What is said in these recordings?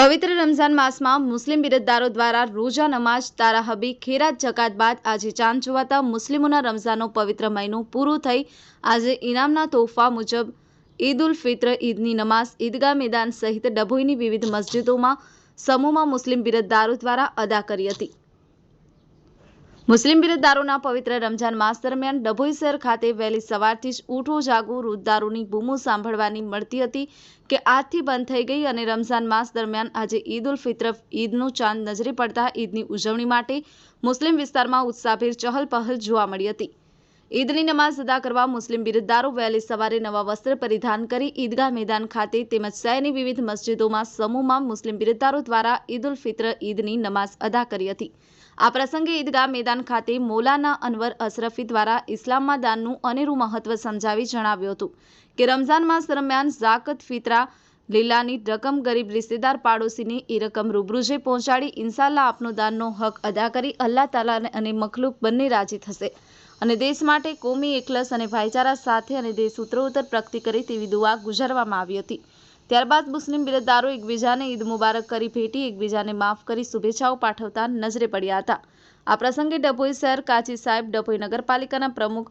પવિત્ર રમઝાન માસમાં મુસ્લિમ બિરદદારો દ્વારા રોજા નમાજ તારાહબી, ખેરાત, જકાત બાદ આજે ચાંદ જોવાતા મુસ્લિમોના રમઝાનનો પવિત્ર મહિનો પૂરો થઈ આજે ઇનામના તોહફા મુજબ ઈદ ઉલ ફિત્ર, ઈદની નમાઝ, ઈદગાહ મેદાન સહિત ડભોઈની વિવિધ મસ્જિદોમાં સમૂહમાં મુસ્લિમ બિરદદારો દ્વારા અદા કરી હતી. મુસ્લિમ બિરદદારોના પવિત્ર રમઝાન માસ દરમિયાન ડભોઈ શહેર ખાતે વહેલી સવારથી જ ઊઠો જાગો રૂદદારોની બૂમો સાંભળવાની મળતી હતી કે આજથી બંધ થઈ ગઈ અને રમઝાન માસ દરમિયાન આજે ઈદ ઉલ ફિત્ર ઈદનો ચાંદ નજરે પડતા ઈદની ઉજવણી માટે મુસ્લિમ વિસ્તારમાં ઉત્સાહભેર ચહલપહલ જોવા મળી હતી. ઈદની નમાઝ અદા કરવા મુસ્લિમ બિરદદારો વહેલી સવારે નવા વસ્ત્ર પરિધાન કરી ઈદગાહ મેદાન ખાતે તેમજ શહેરની વિવિધ મસ્જિદોમાં સમૂહમાં મુસ્લિમ બિરદદારો દ્વારા ઈદ ઉલ ફિત્ર ઈદની નમાઝ અદા કરી હતી. આ પ્રસંગે ઈદગાહ મેદાન ખાતે મૌલાના અનવર અશરફી દ્વારા ઇસ્લામમાં દાનનું અનેરું મહત્વ સમજાવી જણાવ્યું હતું કે રમઝાન માસ દરમિયાન ઝાકત, ફિત્રા લીલાની રકમ ગરીબ રિશ્તેદાર પાડોશીની એ રકમ રૂબરૂજે પહોંચાડી ઇન્શાલ્લાહ આપનો દાનનો હક અદા કરી અલ્લાહ તાલા અને મખલુક બંને રાજી થશે. અને દેશ માટે કોમી એકલસ અને ભાઈચારા સાથે અને દેશ ઉત્તરોત્તર પ્રગતિ કરે તેવી દુઆ ગુજારવામાં આવી હતી. ત્યારબાદ મુસ્લિમ બિરદદારો એકબીજાને ઈદ મુબારક કરી, ભેટી એકબીજાને માફ કરી, શુભેચ્છાઓ પાઠવતા નજરે પડ્યા હતા. આ પ્રસંગે ડભોઈ શહેર કાચી સાહેબ ડભોઈ નગરપાલિકાના પ્રમુખ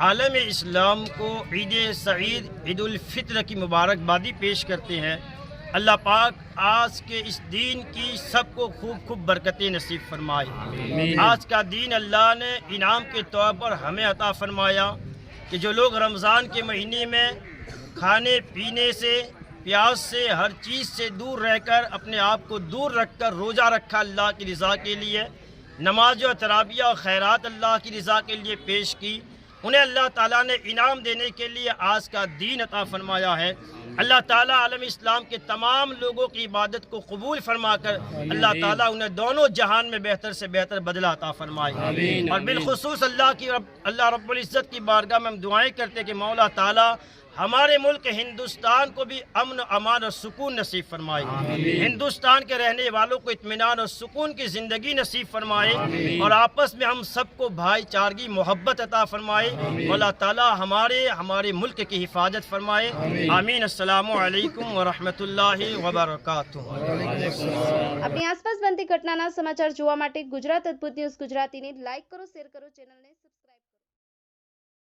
عالم اسلام کو عید سعید عید الفطر کی مبارکبادی پیش کرتے ہیں۔ اللہ پاک آج کے اس دین کی سب کو خوب خوب برکتیں نصیب فرمائے۔ آج کا دین اللہ نے انعام کے طور پر ہمیں عطا فرمایا کہ جو لوگ رمضان کے مہینے میں کھانے پینے سے پیاز سے ہر چیز سے دور رہ کر اپنے آپ کو دور رکھ کر روزہ رکھا اللہ کی رضا کے لیے نماز و ترابیہ و خیرات اللہ کی رضا کے لیے پیش کی۔ انہیں اللہ تعالیٰ نے انعام دینے کے لیے آج کا دین عطا فرمایا ہے۔ اللہ تعالیٰ عالم اسلام کے تمام لوگوں کی عبادت کو قبول فرما کر اللہ تعالیٰ انہیں دونوں جہان میں بہتر سے بہتر بدلہ عطا فرمائے۔ اور بالخصوص اللہ کی اللہ رب العزت کی بارگاہ میں ہم دعائیں کرتے کہ مولا تعالیٰ ہمارے ملک ہندوستان کو بھی امن امان اور سکون نصیب فرمائے۔ ہندوستان کے رہنے والوں کو اطمینان اور سکون کی زندگی نصیب فرمائے۔ اور آپس میں ہم سب کو بھائی چارگی محبت عطا فرمائے۔ اللہ تعالی ہمارے ہمارے ملک کی حفاظت فرمائے۔ آمین۔ السلام علیکم ورحمت اللہ وبرکاتہ આપની આસપાસ سمچار جوا ماتے گجرات માટે نیوز گجراتی ન્યૂઝ لائک کرو سیر کرو چینل ચેનલને